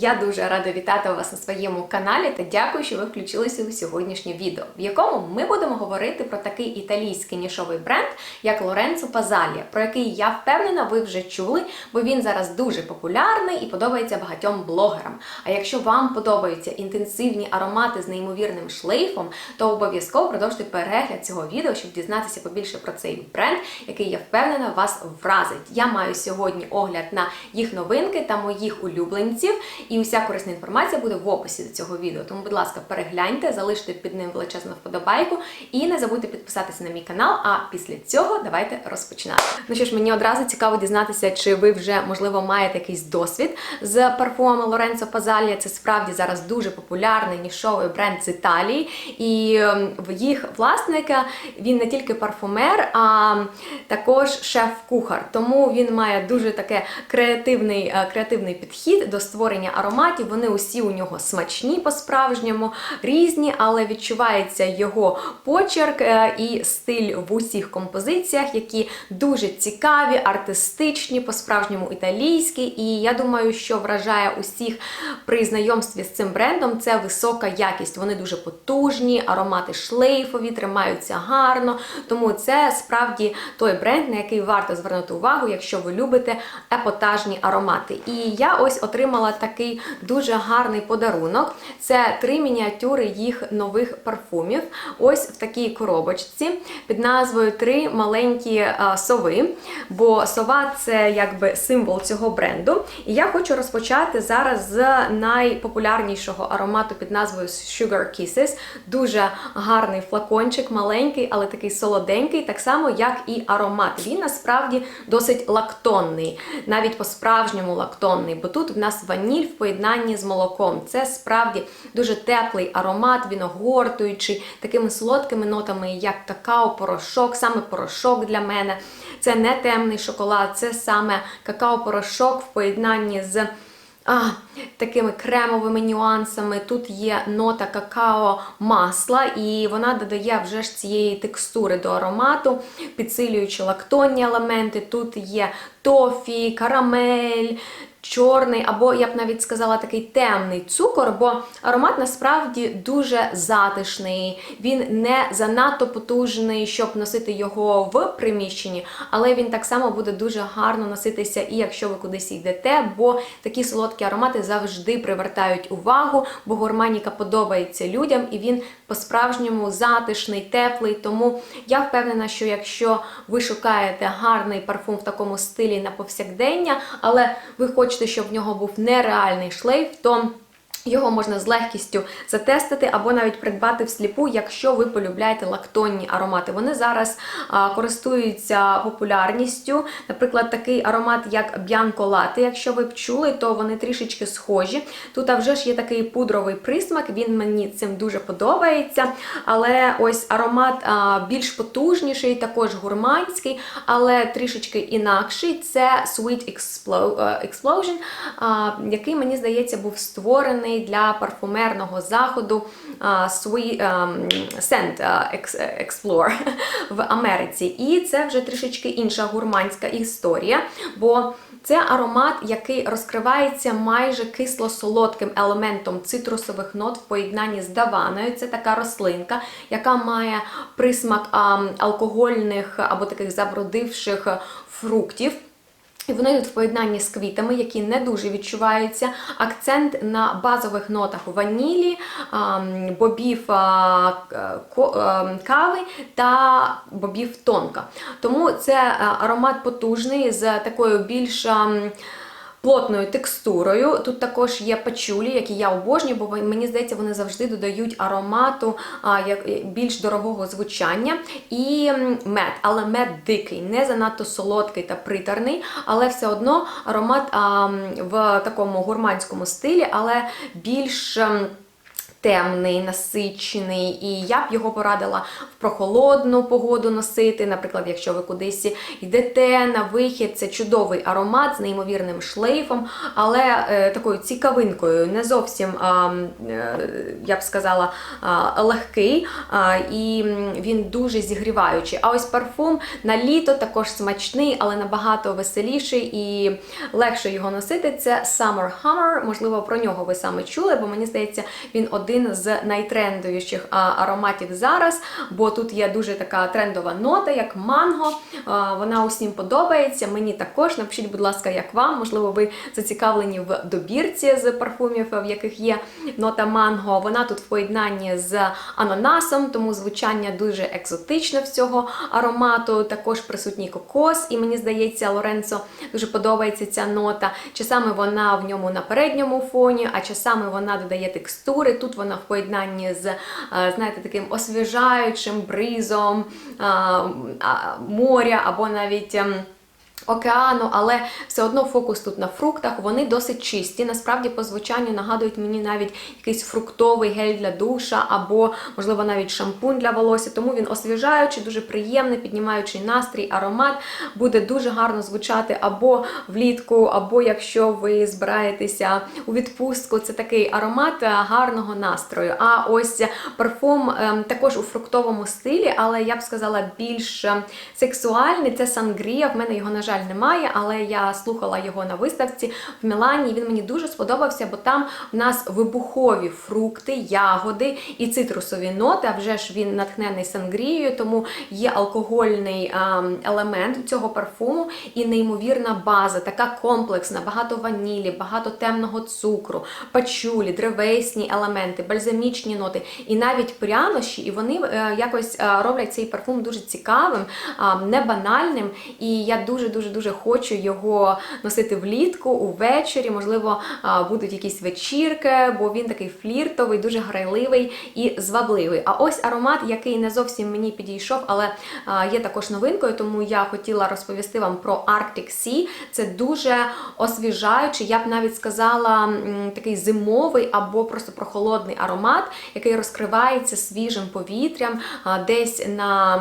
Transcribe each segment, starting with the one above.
Я дуже рада вітати вас на своєму каналі та дякую, що ви включилися у сьогоднішнє відео, в якому ми будемо говорити про такий італійський нішовий бренд, як Лоренцо Пазалія, про який я впевнена, ви вже чули, бо він зараз дуже популярний і подобається багатьом блогерам. А якщо вам подобаються інтенсивні аромати з неймовірним шлейфом, то обов'язково продовжуйте перегляд цього відео, щоб дізнатися побільше про цей бренд, який я впевнена вас вразить. Я маю сьогодні огляд на їх новинки та моїх улюбленців. І уся корисна інформація буде в описі до цього відео. Тому, будь ласка, перегляньте, залиште під ним величезну вподобайку і не забудьте підписатися на мій канал. А після цього давайте розпочинати. Ну що ж, мені одразу цікаво дізнатися, чи ви вже можливо маєте якийсь досвід з парфумами Лоренцо Пазалія. Це справді зараз дуже популярний нішовий бренд з Італії, і ем, в їх власника він не тільки парфумер, а також шеф-кухар. Тому він має дуже таке креативний, е, креативний підхід до створення ароматів. Вони усі у нього смачні по-справжньому, різні, але відчувається його почерк е, і стиль в усіх композиціях, які дуже цікаві, артистичні, по-справжньому італійські. І я думаю, що вражає усіх при знайомстві з цим брендом це висока якість. Вони дуже потужні, аромати шлейфові, тримаються гарно. Тому це справді той бренд, на який варто звернути увагу, якщо ви любите епотажні аромати. І я ось отримала такий дуже гарний подарунок. Це три мініатюри їх нових парфумів. Ось в такій коробочці під назвою Три маленькі сови. Бо сова це якби символ цього бренду. І я хочу розпочати зараз з найпопулярнішого аромату під назвою Sugar Kisses. Дуже гарний флакончик, маленький, але такий солоденький, так само, як і аромат. Він насправді досить лактонний, навіть по-справжньому лактонний, бо тут в нас ваніль поєднанні з молоком. Це справді дуже теплий аромат, він огортуючий, такими солодкими нотами, як какао-порошок, саме порошок для мене. Це не темний шоколад, це саме какао-порошок в поєднанні з. А, такими кремовими нюансами. Тут є нота какао масла, і вона додає вже ж цієї текстури до аромату, підсилюючи лактонні елементи. Тут є тофі, карамель. Чорний, або я б навіть сказала такий темний цукор, бо аромат насправді дуже затишний. Він не занадто потужний, щоб носити його в приміщенні, але він так само буде дуже гарно носитися, і якщо ви кудись йдете, бо такі солодкі аромати завжди привертають увагу, бо гурманіка подобається людям, і він по-справжньому затишний, теплий. Тому я впевнена, що якщо ви шукаєте гарний парфум в такому стилі на повсякдення, але ви хочете, щоб в нього був нереальний шлейф, то його можна з легкістю затестити або навіть придбати всліпу, якщо ви полюбляєте лактонні аромати. Вони зараз а, користуються популярністю. Наприклад, такий аромат, як Latte, якщо ви б чули, то вони трішечки схожі. Тут а вже ж є такий пудровий присмак, він мені цим дуже подобається. Але ось аромат а, більш потужніший, також гурманський, але трішечки інакший. Це Sweet Explosion, а, який, мені здається, був створений для парфумерного заходу Sweet Scent Explore в Америці. І це вже трішечки інша гурманська історія, бо це аромат, який розкривається майже кисло-солодким елементом цитрусових нот в поєднанні з даваною. Це така рослинка, яка має присмак алкогольних або таких забродивших фруктів. І вони йдуть в поєднанні з квітами, які не дуже відчуваються. Акцент на базових нотах ванілі, бобів кави та бобів тонка. Тому це аромат потужний з такою більш плотною текстурою. Тут також є пачулі, які я обожнюю, бо мені здається, вони завжди додають аромату як, більш дорогого звучання. І мед, але мед дикий, не занадто солодкий та приторний, але все одно аромат а, в такому гурманському стилі, але більш темний, насичений, і я б його порадила в прохолодну погоду носити. Наприклад, якщо ви кудись йдете на вихід, це чудовий аромат з неймовірним шлейфом, але е, такою цікавинкою, не зовсім, е, я б сказала, а, легкий, а, і він дуже зігріваючий. А ось парфум на літо також смачний, але набагато веселіший і легше його носити. Це Summer Hammer. Можливо, про нього ви саме чули, бо мені здається, він один з найтрендовіших а, ароматів зараз, бо тут є дуже така трендова нота, як манго. Вона усім подобається. Мені також. Напишіть, будь ласка, як вам. Можливо, ви зацікавлені в добірці з парфумів, в яких є нота манго. Вона тут в поєднанні з ананасом, тому звучання дуже екзотичне в цього аромату. Також присутній кокос, і мені здається, Лоренцо дуже подобається ця нота. Часами вона в ньому на передньому фоні, а часами вона додає текстури. Тут вона в поєднанні з, е, знаєте, таким освіжаючим бризом моря або навіть. Океану, але все одно фокус тут на фруктах. Вони досить чисті. Насправді, по звучанню нагадують мені навіть якийсь фруктовий гель для душа, або, можливо, навіть шампунь для волосся. Тому він освіжаючий, дуже приємний, піднімаючий настрій, аромат буде дуже гарно звучати або влітку, або якщо ви збираєтеся у відпустку. Це такий аромат е, гарного настрою. А ось парфум ем, також у фруктовому стилі, але я б сказала більш е, сексуальний. Це сангрія. В мене його, на жаль, немає, але я слухала його на виставці в Мілані. Він мені дуже сподобався, бо там в нас вибухові фрукти, ягоди і цитрусові ноти. А вже ж він натхнений сангрією, тому є алкогольний ем, елемент цього парфуму і неймовірна база, така комплексна, багато ванілі, багато темного цукру, пачулі, древесні елементи, бальзамічні ноти і навіть прянощі. І вони е, якось е, роблять цей парфум дуже цікавим, не банальним. І я дуже дуже дуже хочу його носити влітку, увечері. Можливо, будуть якісь вечірки, бо він такий фліртовий, дуже грайливий і звабливий. А ось аромат, який не зовсім мені підійшов, але є також новинкою, тому я хотіла розповісти вам про Arctic Sea. Це дуже освіжаючий, я б навіть сказала, такий зимовий або просто прохолодний аромат, який розкривається свіжим повітрям десь на.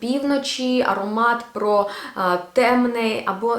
Півночі аромат про а, темне або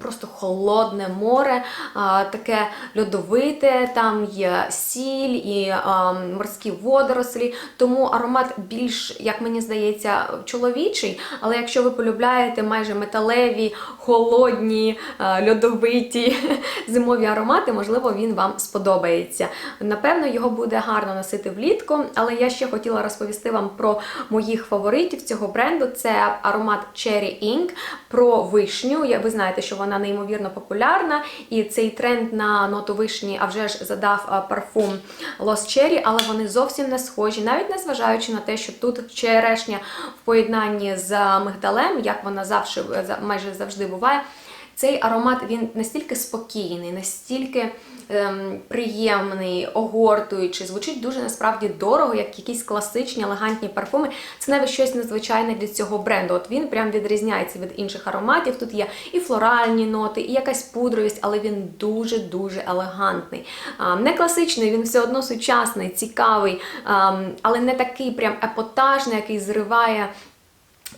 просто холодне море, а, таке льодовите, там є сіль і а, морські водорослі, тому аромат більш, як мені здається, чоловічий. Але якщо ви полюбляєте майже металеві, холодні, а, льодовиті зимові аромати, можливо, він вам сподобається. Напевно, його буде гарно носити влітку, але я ще хотіла розповісти вам про моїх фаворитів цього бренду. Це аромат Cherry Ink про вишню. Ви знаєте, що вона неймовірно популярна, і цей тренд на ноту вишні, а вже ж задав парфум Lost Cherry, але вони зовсім не схожі, навіть не зважаючи на те, що тут черешня в поєднанні з мигдалем, як вона завжди, майже завжди буває. Цей аромат він настільки спокійний, настільки ем, приємний, огортуючий, звучить дуже насправді дорого, як якісь класичні елегантні парфуми. Це навіть щось незвичайне для цього бренду. От він прям відрізняється від інших ароматів. Тут є і флоральні ноти, і якась пудровість, але він дуже-дуже елегантний. А, не класичний, він все одно сучасний, цікавий, ам, але не такий прям епотажний, який зриває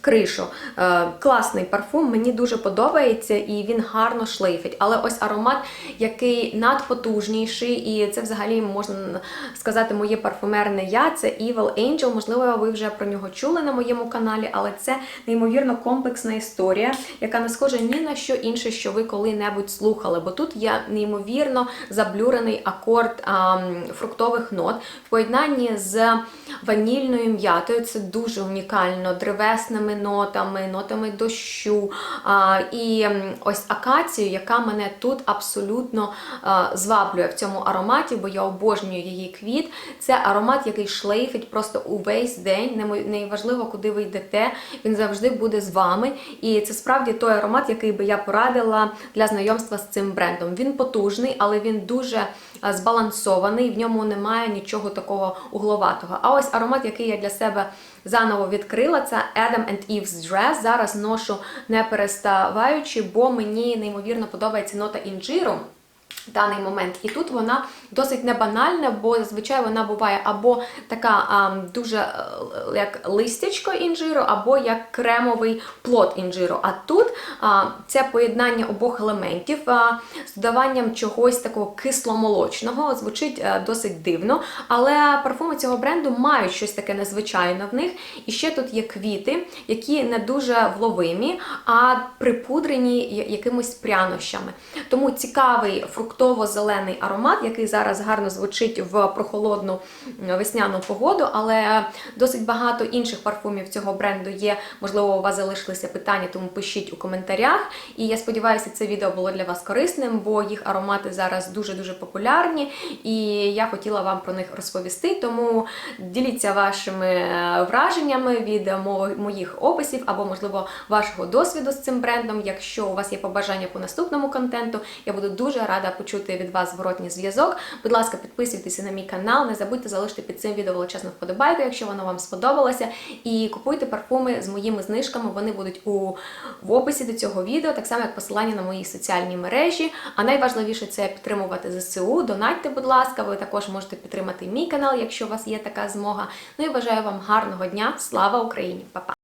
Кришу. Е, класний парфум, мені дуже подобається і він гарно шлейфить. Але ось аромат, який надпотужніший, і це взагалі можна сказати моє парфумерне я. Це Evil Angel. Можливо, ви вже про нього чули на моєму каналі, але це неймовірно комплексна історія, яка не схожа ні на що інше, що ви коли-небудь слухали. Бо тут є неймовірно заблюрений акорд а, фруктових нот в поєднанні з ванільною м'ятою. Це дуже унікально, древесними нотами, нотами дощу. А, і ось акацію, яка мене тут абсолютно а, зваблює в цьому ароматі, бо я обожнюю її квіт. Це аромат, який шлейфить просто увесь день. Неважливо, куди ви йдете, він завжди буде з вами. І це справді той аромат, який би я порадила для знайомства з цим брендом. Він потужний, але він дуже збалансований, в ньому немає нічого такого угловатого. А ось аромат, який я для себе заново відкрила, це Adam and Eve's Dress. Зараз ношу не переставаючи, бо мені неймовірно подобається нота інжиру. Даний момент. І тут вона досить не банальна, бо зазвичай вона буває або така а, дуже е, як листячко інжиру, або як кремовий плод інжиру. А тут а, це поєднання обох елементів а, з додаванням чогось такого кисломолочного. Звучить е, досить дивно, але парфуми цього бренду мають щось таке незвичайне в них. І ще тут є квіти, які не дуже вловимі, а припудрені я- якимись прянощами. Тому цікавий фруктово-зелений аромат, який зараз гарно звучить в прохолодну весняну погоду, але досить багато інших парфумів цього бренду є. Можливо, у вас залишилися питання, тому пишіть у коментарях. І я сподіваюся, це відео було для вас корисним, бо їх аромати зараз дуже-дуже популярні, і я хотіла вам про них розповісти. Тому діліться вашими е, враженнями від моїх описів або, можливо, вашого досвіду з цим брендом. Якщо у вас є побажання по наступному контенту, я буду дуже рада почути від вас зворотній зв'язок. Будь ласка, підписуйтеся на мій канал, не забудьте залишити під цим відео величезну вподобайку, якщо воно вам сподобалося. І купуйте парфуми з моїми знижками. Вони будуть у в описі до цього відео, так само як посилання на мої соціальні мережі. А найважливіше це підтримувати ЗСУ. Донатьте, будь ласка, ви також можете підтримати мій канал, якщо у вас є така змога. Ну і бажаю вам гарного дня. Слава Україні! Па-па!